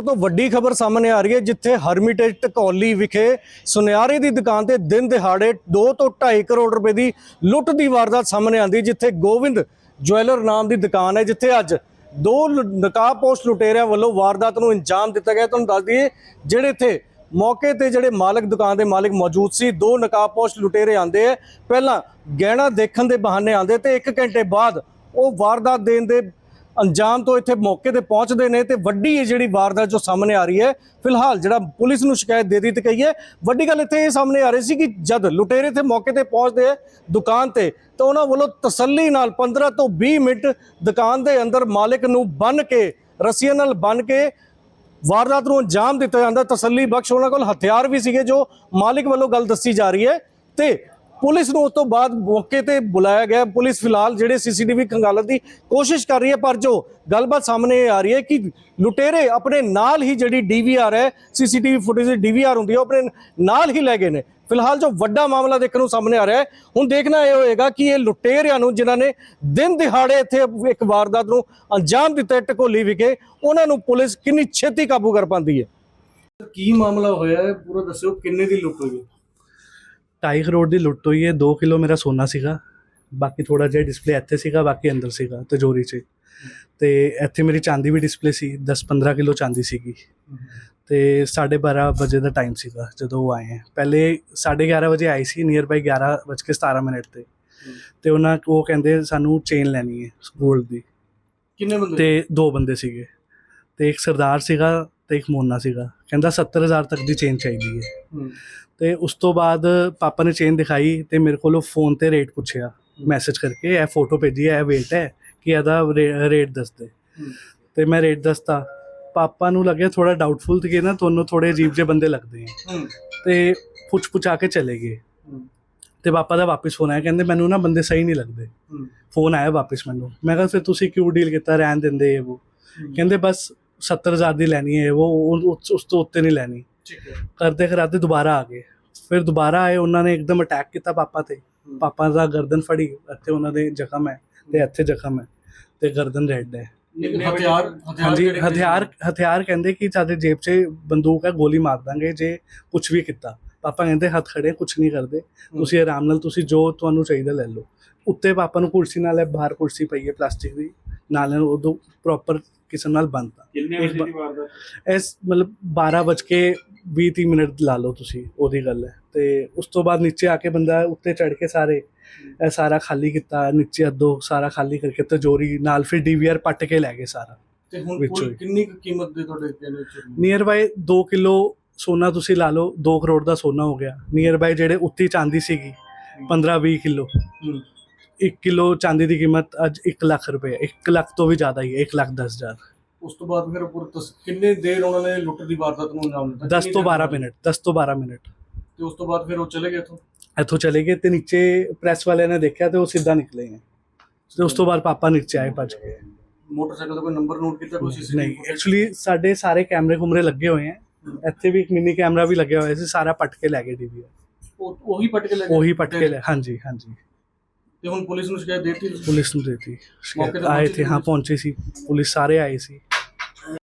ਫਰੀਦਕੋਟ ਤੋਂ ਵੱਡੀ ਖਬਰ ਸਾਹਮਣੇ ਆ ਰਹੀ ਹੈ, ਜਿੱਥੇ ਹਰਮਿਟੇਜ ਟਕੌਲੀ ਵਿਖੇ ਸੁਨਿਆਰੇ ਦੀ ਦੁਕਾਨ ਤੇ ਦਿਨ ਦਿਹਾੜੇ 2 ਤੋਂ 2.5 ਕਰੋੜ ਰੁਪਏ ਦੀ ਲੁੱਟ ਦੀ ਵਾਰਦਾਤ ਸਾਹਮਣੇ ਆਂਦੀ ਜਿੱਥੇ ਗੋਵਿੰਦ ਜੁਐਲਰ ਨਾਮ ਦੀ ਦੁਕਾਨ ਹੈ, ਜਿੱਥੇ ਅੱਜ ਦੋ ਲੁ- ਨਕਾਬਪੋਸ਼ ਲੁਟੇਰਿਆਂ ਵੱਲੋਂ ਵਾਰਦਾਤ ਨੂੰ ਅੰਜਾਮ ਦਿੱਤਾ ਗਿਆ। ਤੁਹਾਨੂੰ ਦੱਸ ਦਈਏ, ਜਿਹੜੇ ਇੱਥੇ ਮੌਕੇ ਤੇ ਜਿਹੜੇ ਮਾਲਕ ਦੁਕਾਨ ਦੇ ਮਾਲਕ ਮੌਜੂਦ ਸੀ, ਦੋ ਨਕਾਬਪੋਸ਼ ਲੁਟੇਰੇ ਆਂਦੇ ਆ। ਪਹਿਲਾਂ ਗਹਿਣਾ ਦੇਖਣ ਦੇ ਬਹਾਨੇ ਆਂਦੇ ਤੇ 1 ਘੰਟੇ ਬਾਅਦ ਉਹ ਵਾਰਦਾਤ ਦੇਣ ਦੇ ਅੰਜਾਮ ਤੋਂ ਇੱਥੇ ਮੌਕੇ ਤੇ ਪਹੁੰਚਦੇ ਨੇ ਤੇ ਵੱਡੀ ਇਹ ਜਿਹੜੀ ਵਾਰਦਾਤ ਜੋ ਸਾਹਮਣੇ ਆ ਰਹੀ ਹੈ, ਫਿਲਹਾਲ ਜਿਹੜਾ ਪੁਲਿਸ ਨੂੰ ਸ਼ਿਕਾਇਤ ਦੇ ਦਿੱਤੀ ਗਈ ਹੈ, ਵੱਡੀ ਗੱਲ ਇੱਥੇ ਇਹ ਸਾਹਮਣੇ ਆ ਰਹੀ ਸੀ ਕਿ ਜਦ ਲੁਟੇਰੇ ਤੇ ਮੌਕੇ ਤੇ ਪਹੁੰਚਦੇ ਹੈ ਦੁਕਾਨ ਤੇ, ਤਾਂ ਉਹਨਾਂ ਵੱਲੋਂ ਤਸੱਲੀ ਨਾਲ 15 ਤੋਂ 20 ਮਿੰਟ ਦੁਕਾਨ ਦੇ ਅੰਦਰ ਮਾਲਕ ਨੂੰ ਬੰਨ ਕੇ, ਰੱਸੀਆਂ ਨਾਲ ਬੰਨ ਕੇ ਵਾਰਦਾਤ ਨੂੰ ਅੰਜਾਮ ਦਿੱਤਾ ਜਾਂਦਾ। ਤਸੱਲੀ ਬਖਸ਼ ਉਹਨਾਂ ਕੋਲ ਹਥਿਆਰ ਵੀ ਸੀਗੇ ਜੋ ਮਾਲਿਕ ਵੱਲੋਂ ਗੱਲ ਦੱਸੀ ਜਾ ਰਹੀ ਹੈ ਤੇ ਪੁਲਿਸ ਨੂੰ ਉਸ ਤੋਂ ਬਾਅਦ ਮੌਕੇ ਤੇ ਬੁਲਾਇਆ ਗਿਆ। ਪੁਲਿਸ ਫਿਲਹਾਲ ਜਿਹੜੇ ਸੀਸੀਟੀਵੀ ਖੰਗਾਲਣ ਦੀ ਕੋਸ਼ਿਸ਼ ਕਰ ਰਹੀ ਹੈ, ਪਰ ਜੋ ਗੱਲਬਾਤ ਸਾਹਮਣੇ ਆ ਰਹੀ ਹੈ ਕਿ ਲੁਟੇਰੇ ਆਪਣੇ ਨਾਲ ਹੀ ਜਿਹੜੀ ਡੀਵੀਆਰ ਹੈ, ਸੀਸੀਟੀਵੀ ਫੁਟੇਜ ਦੀ ਡੀਵੀਆਰ ਹੁੰਦੀ ਹੈ, ਉਹ ਆਪਣੇ ਨਾਲ ਹੀ ਲੈ ਗਏ ਨੇ। ਫਿਲਹਾਲ ਜੋ ਵੱਡਾ ਮਾਮਲਾ ਦੇਖਣ ਨੂੰ ਸਾਹਮਣੇ ਆ ਰਿਹਾ ਹੈ, ਹੁਣ ਦੇਖਣਾ ਇਹ ਹੋਏਗਾ ਕਿ ਇਹ ਲੁਟੇਰਿਆਂ ਨੂੰ ਜਿਨ੍ਹਾਂ ਨੇ ਦਿਨ ਦਿਹਾੜੇ ਇੱਥੇ ਇੱਕ ਵਾਰਦਾਤ ਨੂੰ ਅੰਜਾਮ ਦਿੱਤਾ ਹੈ ਟਕੋਲੀ ਵਿਖੇ, ਉਹਨਾਂ ਨੂੰ ਪੁਲਿਸ ਕਿੰਨੀ ਛੇਤੀ ਕਾਬੂ ਕਰ ਪਾਉਂਦੀ ਹੈ। ਕੀ ਮਾਮਲਾ ਹੋਇਆ ਹੈ? ਪੂਰਾ ਦੱਸਿਓ, ਕਿੰਨੇ ਦੀ ਲੁੱਟ ਹੋਈ ਹੈ ਢਾਈ ਕਰੋੜ ਦੀ ਲੁੱਟ ਹੋਈ ਹੈ 2 ਕਿਲੋ ਮੇਰਾ ਸੋਨਾ ਸੀਗਾ ਬਾਕੀ ਥੋੜਾ ਜਿਹਾ ਡਿਸਪਲੇ ਇੱਥੇ ਸੀਗਾ ਬਾਕੀ ਅੰਦਰ ਸੀਗਾ ਤਿਜੋਰੀ 'ਚ। ਤੇ ਇੱਥੇ ਮੇਰੀ ਚਾਂਦੀ ਵੀ ਡਿਸਪਲੇ ਸੀ 10-15 ਕਿਲੋ ਚਾਂਦੀ ਸੀਗੀ। ਤੇ 12:30 ਵਜੇ ਦਾ ਟਾਈਮ ਸੀਗਾ ਜਦੋਂ ਉਹ ਆਏ ਪਹਿਲੇ 11:30 ਵਜੇ ਆਈ ਸੀ ਨੀਅਰ ਬਾਈ 11:17 ਮਿੰਟ ਤੇ। ਤੇ ਉਹਨਾਂ ਉਹ ਕਹਿੰਦੇ ਸਾਨੂੰ ਚੇਨ ਲੈਣੀ ਹੈ 골ਡ ਦੀ। ਕਿੰਨੇ ਬੰਦੇ ਤੇ ਦੋ ਬੰਦੇ ਸੀਗੇ। ਤੇ ਇੱਕ ਸਰਦਾਰ ਸੀਗਾ ਤੇ ਇੱਕ ਮੋਨਾ ਸੀਗਾ। ਕਹਿੰਦਾ 70000 ਤੱਕ ਦੀ ਚੇਨ ਚਾਹੀਦੀ ਹੂੰ। ਤੇ ਉਸ ਤੋਂ ਬਾਅਦ ਪਾਪਾ ਨੇ ਚੇਨ ਦਿਖਾਈ ਤੇ ਮੇਰੇ ਕੋਲੋਂ ਫੋਨ ਤੇ ਰੇਟ ਪੁੱਛਿਆ ਮੈਸੇਜ ਕਰਕੇ ਇਹ ਫੋਟੋ ਭੇਜੀ ਹੈ ਇਹ weight ਹੈ ਕਿ ਇਹਦਾ ਰੇਟ ਦੱਸ ਦੇ। ਤੇ ਮੈਂ ਰੇਟ ਦੱਸਤਾ। ਪਾਪਾ ਨੂੰ ਲੱਗਿਆ ਥੋੜਾ ਡਾਊਟਫੁਲ ਕਿ ਨਾ ਤੁਹਾਨੂੰ ਥੋੜੇ ਅਜੀਬ ਜਿਹੇ ਬੰਦੇ ਲੱਗਦੇ ਹੂੰ। ਤੇ ਪੁੱਛ ਪੁੱਛਾ ਕੇ ਚਲੇ ਗਏ। ਤੇ ਪਾਪਾ ਦਾ ਵਾਪਸ ਫੋਨ ਆਇਆ ਕਹਿੰਦੇ ਮੈਨੂੰ ਨਾ ਬੰਦੇ ਸਹੀ ਨਹੀਂ ਲੱਗਦੇ। ਫੋਨ ਆਇਆ ਵਾਪਸ ਮੈਨੂੰ। ਮੈਂ ਕਿਹਾ ਫਿਰ ਤੁਸੀਂ ਕਿਉਂ ਡੀਲ ਕੀਤਾ ਰਹਿਣ ਦਿੰਦੇ ਇਹ ਉਹ? ਕਹਿੰਦੇ ਬਸ 70000 ਦੀ ਲੈਣੀ ਹੈ ਉਹ ਉਸ ਤੋਂ ਉੱਤੇ ਨਹੀਂ ਲੈਣੀ। ਕਰਦੇ ਕਰਾਤੇ ਦੁਬਾਰਾ ਆ ਗਏ। ਫਿਰ ਦੁਬਾਰਾ ਆਏ ਉਹਨਾਂ ਨੇ ਇੱਕਦਮ ਅਟੈਕ ਕੀਤਾ ਪਾਪਾ ਤੇ। ਪਾਪਾ ਦਾ ਗਰਦਨ ਫੜੀ ਇੱਥੇ ਉਹਨਾਂ ਦੇ ਜ਼ਖਮ ਹੈ ਤੇ ਇੱਥੇ ਜ਼ਖਮ ਹੈ ਤੇ ਗਰਦਨ ਰੈਡ ਹੈ। ਹਥਿਆਰ ਹਾਂਜੀ ਹਥਿਆਰ ਹਥਿਆਰ ਕਹਿੰਦੇ ਕਿ ਸਾਡੇ ਜੇਬ 'ਚ ਬੰਦੂਕ ਹੈ ਗੋਲੀ ਮਾਰ ਦਾਂਗੇ ਜੇ ਕੁਝ ਵੀ ਕੀਤਾ। ਪਾਪਾ ਕਹਿੰਦੇ ਹੱਥ ਖੜੇ ਕੁਝ ਨਹੀਂ ਕਰਦੇ। ਤੁਸੀਂ ਆਰਾਮ ਨਾਲ ਤੁਸੀਂ ਜੋ ਤੁਹਾਨੂੰ ਚਾਹੀਦਾ ਲੈ ਲਓ। ਉੱਤੇ ਪਾਪਾ ਨੂੰ ਕੁਰਸੀ ਨਾਲ ਬਾਹਰ ਕੁਰਸੀ ਪਈ ਹੈ ਪਲਾਸਟਿਕ ਦੀ। ਨਾਲ ਉਦੋਂ ਪ੍ਰੋਪਰ ਕਿਸਮ ਨਾਲ ਬੰਨਤਾ ਕਿੰਨੇ ਇੱਕ ਵਜੇ ਬਾ- ਦੀ ਵਾਰਦਾਤ? ਇਸ ਮਤਲਬ 12 ਵੱਜ ਕੇ 20 30 ਮਿੰਟ ਲਾ ਲਓ ਤੁਸੀਂ ਉਹਦੀ ਗੱਲ ਹੈ। ਤੇ ਉਸ ਤੋਂ ਬਾਅਦ ਨੀਚੇ ਆ ਕੇ ਬੰਦਾ ਉੱਤੇ ਚੜ ਕੇ ਸਾਰੇ ਇਹ ਸਾਰਾ ਖਾਲੀ ਕੀਤਾ ਨੀਚੇ ਅੱਧੋ ਸਾਰਾ ਖਾਲੀ ਕਰਕੇ ਤਿਜੋਰੀ ਨਾਲ ਫਿਰ ਡੀਵੀਆਰ ਪੱਟ ਕੇ ਲੈ ਗਏ ਸਾਰਾ। ਤੇ ਹੁਣ ਵਿੱਚੋਂ ਕੁੱਲ ਹੀ। ਕਿੰਨੀ ਕੁ ਕੀਮਤ ਦੇ ਤੁਹਾਡੇ ਕਹਿੰਦੇ ਵਿੱਚ ਨੀਅਰ ਬਾਈ 2 ਕਿਲੋ ਸੋਨਾ ਤੁਸੀਂ ਲਾ ਲਓ 2 ਕਰੋੜ ਦਾ ਸੋਨਾ ਹੋ ਗਿਆ। ਨੀਅਰ ਬਾਈ ਜਿਹੜੇ ਉੱਤੀ ਚਾਂਦੀ ਸੀਗੀ 15 20 ਕਿਲੋ। ਹੂੰ। 1 ਕਿਲੋ ਚਾਂਦੀ ਦੀ ਕੀਮਤ ਅੱਜ 1 ਲੱਖ ਰੁਪਏ 1 ਲੱਖ ਤੋਂ ਵੀ ਜ਼ਿਆਦਾ ਹੀ ਹੈ 1 ਲੱਖ 10 ਹਜ਼ਾਰ। ਉਸ ਤੋਂ ਬਾਅਦ ਫਿਰ ਪੂਰ ਕਿੰਨੇ ਦੇਰ ਉਹਨਾਂ ਨੇ ਲੁੱਟ ਦੀ ਵਾਰਦਾਤ ਨੂੰ ਅੰਜਾਮ ਦਿੱਤਾ? 10 ਕਿੰਨੀ ਤੋਂ ਦੇਰ 12 ਬਾਅਦ? ਮਿੰਟ 10 ਤੋਂ 12 ਮਿੰਟ। ਤੇ ਉਸ ਤੋਂ ਬਾਅਦ ਫਿਰ ਉਹ ਚਲੇ ਗਏ ਇੱਥੋਂ? ਇੱਥੋਂ ਚਲੇ ਗਏ ਤੇ ਨੀਚੇ ਪ੍ਰੈਸ ਵਾਲਿਆਂ ਨੇ ਦੇਖਿਆ ਤੇ ਉਹ ਸਿੱਧਾ ਨਿਕਲੇ ਹੈ ਤੇ ਉਸ ਤੋਂ ਬਾਅਦ ਪਾਪਾ ਨੀਚੇ ਆਏ ਭੱਜ ਕੇ ਮੋਟਰਸਾਈਕਲ ਦਾ ਕੋਈ ਨੰਬਰ ਨੋਟ ਕੀਤਾ ਕੋਈ ਸੀਸੀਟੀਵੀ ਨਹੀਂ ਐਕਚੁਅਲੀ ਸਾਡੇ ਸਾਰੇ ਕੈਮਰੇ ਕੁਮਰੇ ਲੱਗੇ ਹੋਏ ਹੈ। ਇੱਥੇ ਵੀ ਇੱਕ ਮਿਨੀ ਕੈਮਰਾ ਵੀ ਲੱਗਿਆ ਹੋਇਆ ਸੀ ਸਾਰਾ ਪੱਟ ਕੇ ਲੈ ਗਏ ਡੀਵੀ ਉਹੀ ਪਟ ਕੇ ਲੈ ਗਏ? ਉਹੀ ਪੱਟ ਕੇ ਲੈ ਹਾਂਜੀ ਹਾਂਜੀ। ਤੇ ਹੁਣ ਪੁਲਿਸ ਨੂੰ ਸ਼ਿਕਾਇਤ ਦੇਤੀ ਪੁਲਿਸ ਨੂੰ ਦੇਤੀ। ਤੇ ਆਏ ਥੇ ਹਾਂ? ਪਹੁੰਚੇ ਸੀ। ਪੁਲਿਸ ਸਾਰੇ ਆਏ ਸੀ।